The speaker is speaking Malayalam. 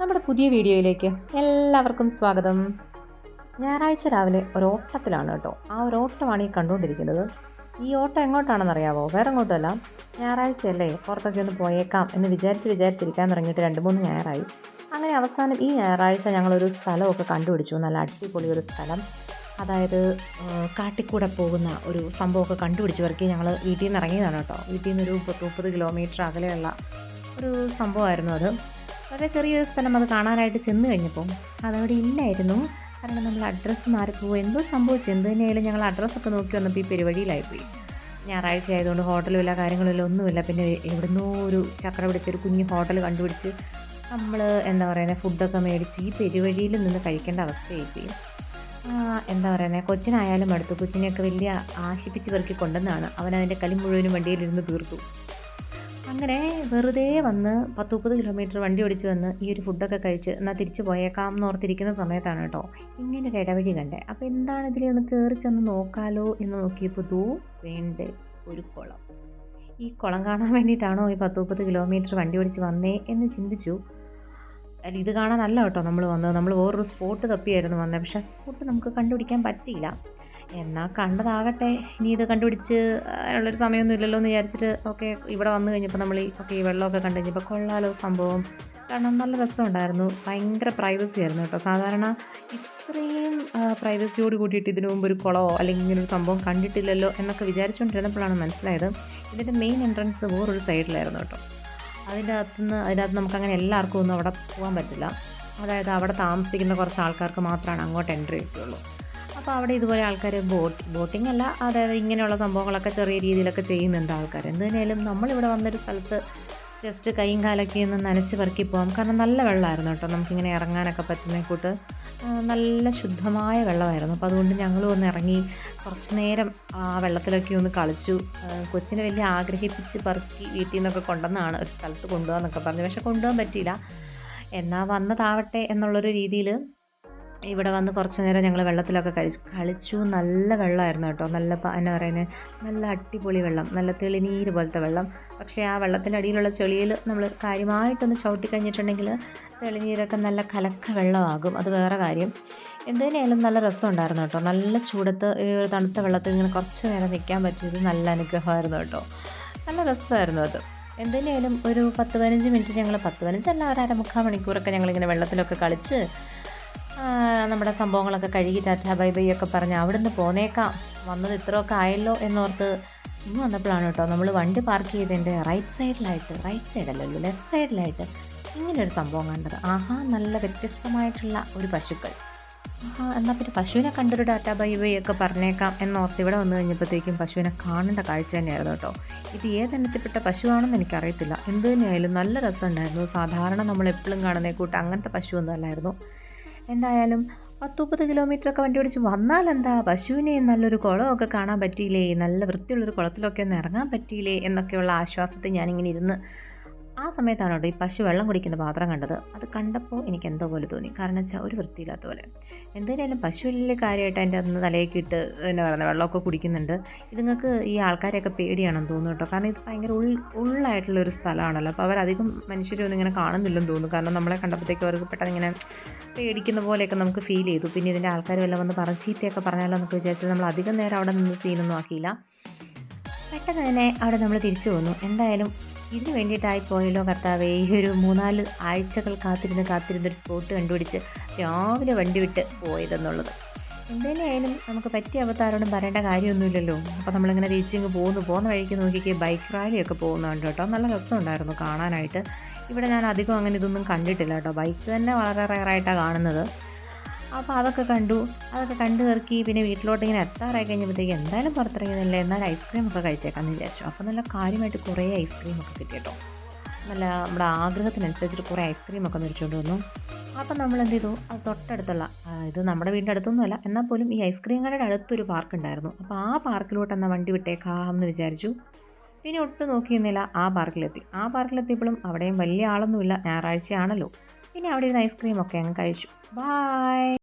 നമ്മുടെ പുതിയ വീഡിയോയിലേക്ക് എല്ലാവർക്കും സ്വാഗതം. ഞായറാഴ്ച രാവിലെ ഒരു ഓട്ടത്തിലാണ് കേട്ടോ. ആ ഒരു ഓട്ടമാണ് ഈ കണ്ടുകൊണ്ടിരിക്കുന്നത്. ഈ ഓട്ടം എങ്ങോട്ടാണെന്ന് അറിയാവോ? വേറെ എങ്ങോട്ടല്ല ഞായറാഴ്ചയല്ലേ പുറത്തൊക്കെ ഒന്ന് പോയേക്കാം എന്ന് വിചാരിച്ച് വിചാരിച്ചിരിക്കാൻ തുടങ്ങിയിട്ട് രണ്ട് മൂന്ന് ഞായറായി. അങ്ങനെ അവസാനം ഈ ഞായറാഴ്ച ഞങ്ങളൊരു സ്ഥലമൊക്കെ കണ്ടുപിടിച്ചു. നല്ല അടിപൊളി ഒരു സ്ഥലം. അതായത് കാട്ടിക്കൂടെ പോകുന്ന ഒരു സംഭവമൊക്കെ കണ്ടുപിടിച്ച് വരക്കി ഞങ്ങൾ വീട്ടിൽ നിന്ന് ഇറങ്ങിയതാണ് കേട്ടോ. വീട്ടിൽ നിന്നൊരു പത്ത് മുപ്പത് കിലോമീറ്റർ അകലെയുള്ള ഒരു സംഭവമായിരുന്നു അത്. വളരെ ചെറിയൊരു സ്ഥലം അത് കാണാനായിട്ട് ചെന്ന് കഴിഞ്ഞപ്പോൾ അതവിടെ ഇല്ലായിരുന്നു. കാരണം നമ്മൾ അഡ്രസ്സ് മാറിപ്പോകും എന്തോ സംഭവിച്ചു. എന്ത് തന്നെയായാലും ഞങ്ങൾ അഡ്രസ്സൊക്കെ നോക്കി വന്നപ്പോൾ ഈ പെരുവഴിയിലായിപ്പോയി. ഞായറാഴ്ച ആയതുകൊണ്ട് ഹോട്ടലുമില്ല കാര്യങ്ങളില്ല ഒന്നുമില്ല പിന്നെ എവിടുന്നോ ഒരു ചക്ര പിടിച്ചൊരു കുഞ്ഞു ഹോട്ടൽ കണ്ടുപിടിച്ച് നമ്മൾ എന്താ പറയുന്നത് ഫുഡൊക്കെ മേടിച്ച് ഈ പെരുവഴിയിൽ നിന്ന് കഴിക്കേണ്ട അവസ്ഥയായിപ്പോയി. എന്താ പറയുന്നത് കൊച്ചിനായാലും അടുത്തു കൊച്ചിനെയൊക്കെ വലിയ ആശിപ്പിച്ച് പെറുക്കി കൊണ്ടെന്നാണ് അവൻ അതിന്റെ കളി മുഴുവനും വണ്ടിയിലിരുന്ന് തീർത്തു. അങ്ങനെ വെറുതെ വന്ന് പത്ത് മുപ്പത് കിലോമീറ്റർ വണ്ടി ഓടിച്ച് വന്ന് ഈ ഒരു ഫുഡൊക്കെ കഴിച്ച് എന്നാൽ തിരിച്ചു പോയേക്കാം എന്ന് ഓർത്തിരിക്കുന്ന സമയത്താണ് കേട്ടോ. ഇങ്ങനെ ഒരു ഇടവഴി കണ്ടേ. അപ്പോൾ എന്താണ് ഇതിലെ ഒന്ന് കയറി ചെന്ന് നോക്കാലോ എന്ന് നോക്കിയപ്പോൾ ദൂ വേണ്ട ഒരു കുളം. ഈ കുളം കാണാൻ വേണ്ടിയിട്ടാണോ ഈ പത്ത് മുപ്പത് കിലോമീറ്റർ വണ്ടി ഓടിച്ച് വന്നേ എന്ന് ചിന്തിച്ചു. അല്ല ഇത് കാണാനല്ല കേട്ടോ നമ്മൾ വന്നത്. നമ്മൾ വേറൊരു സ്പോട്ട് തപ്പിയായിരുന്നു വന്നത്. പക്ഷേ ആ സ്പോട്ട് നമുക്ക് കണ്ടുപിടിക്കാൻ പറ്റിയില്ല. എന്നാൽ കണ്ടതാകട്ടെ. ഇനി ഇത് കണ്ടുപിടിച്ച് അതിനുള്ളൊരു സമയമൊന്നും ഇല്ലല്ലോ എന്ന് വിചാരിച്ചിട്ട് ഓക്കെ ഇവിടെ വന്നു കഴിഞ്ഞപ്പോൾ നമ്മൾ ഓക്കെ ഈ വെള്ളമൊക്കെ കണ്ടു കഴിഞ്ഞപ്പോൾ കൊള്ളാലോ സംഭവം. കാരണം നല്ല രസമുണ്ടായിരുന്നു. ഭയങ്കര പ്രൈവസി ആയിരുന്നു കേട്ടോ. സാധാരണ ഇത്രയും പ്രൈവസിയോട് കൂടിയിട്ട് ഇതിനു മുമ്പ് ഒരു കുളമോ അല്ലെങ്കിൽ ഇങ്ങനെ ഒരു സംഭവം കണ്ടിട്ടില്ലല്ലോ എന്നൊക്കെ വിചാരിച്ചുകൊണ്ടിരുന്നപ്പോഴാണ് മനസ്സിലായത്. ഇതിന്റെ മെയിൻ എൻട്രൻസ് വേറൊരു സൈഡിലായിരുന്നു കേട്ടോ. അതിന്റെ അകത്തുനിന്ന് അതിനകത്ത് നമുക്ക് അങ്ങനെ എല്ലാവർക്കും ഒന്നും അവിടെ പോകാൻ പറ്റില്ല. അതായത് അവിടെ താമസിക്കുന്ന കുറച്ച് ആൾക്കാർക്ക് മാത്രമാണ് അങ്ങോട്ട് എൻട്രി കിട്ടുള്ളൂ അപ്പോൾ അവിടെ ഇതുപോലെ ആൾക്കാർ ബോട്ട് ബോട്ടിംഗ് അല്ല അതായത് ഇങ്ങനെയുള്ള സംഭവങ്ങളൊക്കെ ചെറിയ രീതിയിലൊക്കെ ചെയ്യുന്നുണ്ട് ആൾക്കാർ എന്ത് തന്നെയാലും നമ്മളിവിടെ വന്നൊരു സ്ഥലത്ത് ജസ്റ്റ് കൈയും കാലൊക്കെ ഒന്ന് നനച്ച് പെറുക്കി പോകാം കാരണം നല്ല വെള്ളമായിരുന്നു കേട്ടോ. നമുക്കിങ്ങനെ ഇറങ്ങാനൊക്കെ പറ്റുന്ന കൂട്ട്. നല്ല ശുദ്ധമായ വെള്ളമായിരുന്നു. അപ്പോൾ അതുകൊണ്ട് ഞങ്ങൾ ഒന്ന് ഇറങ്ങി കുറച്ച് നേരം ആ വെള്ളത്തിലൊക്കെ ഒന്ന് കളിച്ചു. കൊച്ചിനെ വലിയ ആഗ്രഹിപ്പിച്ച് പെറുക്കി വീട്ടിൽ നിന്നൊക്കെ കൊണ്ടുവന്നാണ് ഒരു സ്ഥലത്ത് കൊണ്ടുപോകാന്നൊക്കെ പറഞ്ഞു. പക്ഷെ കൊണ്ടുപോകാൻ പറ്റിയില്ല. എന്നാൽ വന്നതാവട്ടെ എന്നുള്ളൊരു രീതിയിൽ ഇവിടെ വന്ന് കുറച്ച് നേരം ഞങ്ങൾ വെള്ളത്തിലൊക്കെ കഴിച്ചു കളിച്ചു. നല്ല വെള്ളമായിരുന്നു കേട്ടോ. നല്ല എന്നാ പറയുന്നത് നല്ല അടിപൊളി വെള്ളം. നല്ല തെളിനീര് പോലത്തെ വെള്ളം. പക്ഷേ ആ വെള്ളത്തിന്റെ അടിയിലുള്ള ചെളിയിൽ നമ്മൾ കാര്യമായിട്ടൊന്ന് ചവിട്ടി കഴിഞ്ഞിട്ടുണ്ടെങ്കിൽ തെളിനീരൊക്കെ നല്ല കലക്ക വെള്ളമാകും. അത് വേറെ കാര്യം. എന്തിനായാലും നല്ല രസമുണ്ടായിരുന്നു കേട്ടോ. നല്ല ചൂടത്ത് ഈ ഒരു തണുത്ത വെള്ളത്തിൽ ഇങ്ങനെ കുറച്ച് നേരം നിൽക്കാൻ പറ്റിയത് നല്ല അനുഗ്രഹമായിരുന്നു കേട്ടോ. നല്ല രസമായിരുന്നു അത്. എന്തിനായാലും ഒരു പത്ത് പതിനഞ്ച് മിനിറ്റ് ഞങ്ങൾ പത്ത് പതിനഞ്ചല്ല ഒരു അരമുക്കാൽ മണിക്കൂറൊക്കെ ഞങ്ങളിങ്ങനെ വെള്ളത്തിലൊക്കെ കളിച്ച് നമ്മുടെ സംഭവങ്ങളൊക്കെ കഴുകി ടാറ്റാ ബൈ ബൈ ഒക്കെ പറഞ്ഞ് അവിടുന്ന് പോന്നേക്കാം. വന്നത് ഇത്രയൊക്കെ ആയല്ലോ എന്നോർത്ത് ഇന്ന് വന്നപ്പോഴാണ് കേട്ടോ നമ്മൾ വണ്ടി പാർക്ക് ചെയ്തതിന്റെ റൈറ്റ് സൈഡിലായിട്ട് റൈറ്റ് സൈഡല്ലല്ലോ ലെഫ്റ്റ് സൈഡിലായിട്ട് ഇങ്ങനൊരു സംഭവം കണ്ടത്. ആഹാ നല്ല വ്യത്യസ്തമായിട്ടുള്ള ഒരു പശുക്കൾ. ആഹാ എന്നാൽ പിന്നെ പശുവിനെ കണ്ടൊരു ഡാറ്റ ബൈ ബൈ ഒക്കെ പറഞ്ഞേക്കാം എന്നോർത്ത് ഇവിടെ വന്നു കഴിഞ്ഞപ്പോഴത്തേക്കും പശുവിനെ കാണേണ്ട കാഴ്ച തന്നെയായിരുന്നു കേട്ടോ. ഇത് ഏതെണ്ണത്തിൽപ്പെട്ട പശുവാണെന്ന് എനിക്കറിയത്തില്ല. എന്ത് തന്നെയായാലും നല്ല രസമുണ്ടായിരുന്നു. സാധാരണ നമ്മൾ എപ്പോഴും കാണുന്ന കൂട്ട് അങ്ങനത്തെ പശുവൊന്നും അല്ലായിരുന്നു. എന്തായാലും പത്തുമുപ്പത് കിലോമീറ്ററൊക്കെ വണ്ടി ഓടിച്ച് വന്നാൽ എന്താ പശുവിനെ നല്ലൊരു കുളമൊക്കെ കാണാൻ പറ്റിയില്ലേ? നല്ല വൃത്തിയുള്ളൊരു കുളത്തിലൊക്കെ ഒന്ന് ഇറങ്ങാൻ പറ്റിയില്ലേ? എന്നൊക്കെയുള്ള ആശ്വാസത്തിൽ ഞാനിങ്ങനെ ഇരുന്ന് ആ സമയത്താണ് ഈ പശു വെള്ളം കുടിക്കുന്ന പാത്രം കണ്ടത്? അത് കണ്ടപ്പോൾ എനിക്ക് എന്തോ പോലെ തോന്നി. കാരണം വെച്ചാൽ ഒരു വൃത്തിയില്ലാത്ത പോലെ. എന്തായാലും പശു വലിയ കാര്യമായിട്ട് അതിന്റെ അന്ന് തലയൊക്കെ ഇട്ട് എന്നാ പറയുന്നത് വെള്ളമൊക്കെ കുടിക്കുന്നുണ്ട്. ഇതുങ്ങൾക്ക് ഈ ആൾക്കാരെയൊക്കെ പേടിയാണെന്ന് തോന്നുന്നു കേട്ടോ. കാരണം ഇത് ഭയങ്കര ഉൾ ഉള്ളായിട്ടുള്ള ഒരു സ്ഥലമാണല്ലോ. അപ്പോൾ അവരധികം മനുഷ്യരൊന്നും ഇങ്ങനെ കാണുന്നില്ലെന്ന് തോന്നുന്നു. കാരണം നമ്മളെ കണ്ടപ്പോഴത്തേക്ക് അവർക്ക് പെട്ടെന്ന് ഇങ്ങനെ പേടിക്കുന്ന പോലെയൊക്കെ നമുക്ക് ഫീൽ ചെയ്തു. പിന്നെ ഇതിന്റെ ആൾക്കാർ വല്ലതും വന്ന് പറഞ്ഞ് ചീത്തയൊക്കെ പറഞ്ഞാലോ എന്നൊക്കെ വിചാരിച്ചത് നമ്മൾ അധികം നേരം അവിടെ നിന്ന് സീനൊന്നും ആക്കിയില്ല. പെട്ടെന്ന് തന്നെ അവിടെ നമ്മൾ തിരിച്ചു പോന്നു എന്തായാലും ഇതിന് വേണ്ടിയിട്ടായി പോയല്ലോ കർത്താവേ ഈ ഒരു മൂന്നാൽ ആഴ്ചകൾ കാത്തിരുന്ന് ഒരു സ്പോട്ട് കണ്ടുപിടിച്ച് രാവിലെ വണ്ടി വിട്ട് പോയതെന്നുള്ളത്. എന്തേലായാലും നമുക്ക് പറ്റിയ അവതാരോടും പറയേണ്ട കാര്യമൊന്നുമില്ലല്ലോ. അപ്പോൾ നമ്മളിങ്ങനെ തിരിച്ചിങ്ങ് പോകുന്നു പോകുന്ന വഴിക്ക് നോക്കിക്കേ ബൈക്ക് റാലിയൊക്കെ പോകുന്നുണ്ട് കേട്ടോ. നല്ല രസമുണ്ടായിരുന്നു കാണാനായിട്ട്. ഇവിടെ ഞാൻ അധികം അങ്ങനെ ഇതൊന്നും കണ്ടിട്ടില്ല കേട്ടോ. ബൈക്ക് തന്നെ വളരെ റയറായിട്ടാണ് കാണുന്നത്. അപ്പോൾ അതൊക്കെ കണ്ടു. അതൊക്കെ കണ്ടു തീർക്കി പിന്നെ വീട്ടിലോട്ട് ഇങ്ങനെ എത്താറായി കഴിഞ്ഞപ്പോഴത്തേക്ക് എന്തായാലും പുറത്തിറങ്ങിയതല്ലേ? എന്നാൽ ഐസ്ക്രീം ഒക്കെ കഴിച്ചേക്കാമെന്ന് വിചാരിച്ചു. അപ്പോൾ നല്ല കാര്യമായിട്ട് കുറേ ഐസ്ക്രീം ഒക്കെ കിട്ടി കേട്ടോ. നല്ല നമ്മുടെ ആഗ്രഹത്തിനനുസരിച്ചിട്ട് കുറേ ഐസ്ക്രീം ഒക്കെ മേടിച്ചുകൊണ്ട് വന്നു. അപ്പം നമ്മൾ എന്ത് ചെയ്തു? അത് തൊട്ടടുത്തുള്ള ഇത് നമ്മുടെ വീടിന്റെ അടുത്തൊന്നുമല്ല. എന്നാൽ പോലും ഈ ഐസ്ക്രീം കടയുടെ അടുത്തൊരു പാർക്ക് ഉണ്ടായിരുന്നു. അപ്പോൾ ആ പാർക്കിലോട്ട് എന്നാൽ വണ്ടി വിട്ടേക്കാം എന്ന് വിചാരിച്ചു. പിന്നെ ഒട്ടും നോക്കിയിരുന്നില്ല ആ പാർക്കിലെത്തി. ആ പാർക്കിലെത്തിയപ്പോഴും അവിടെയും വലിയ ആളൊന്നുമില്ല. ഞായറാഴ്ചയാണല്ലോ. പിന്നെ അവിടെ ഇരുന്ന് ഐസ്ക്രീം ഒക്കെ അങ്ങ് കഴിച്ചു. ബായ്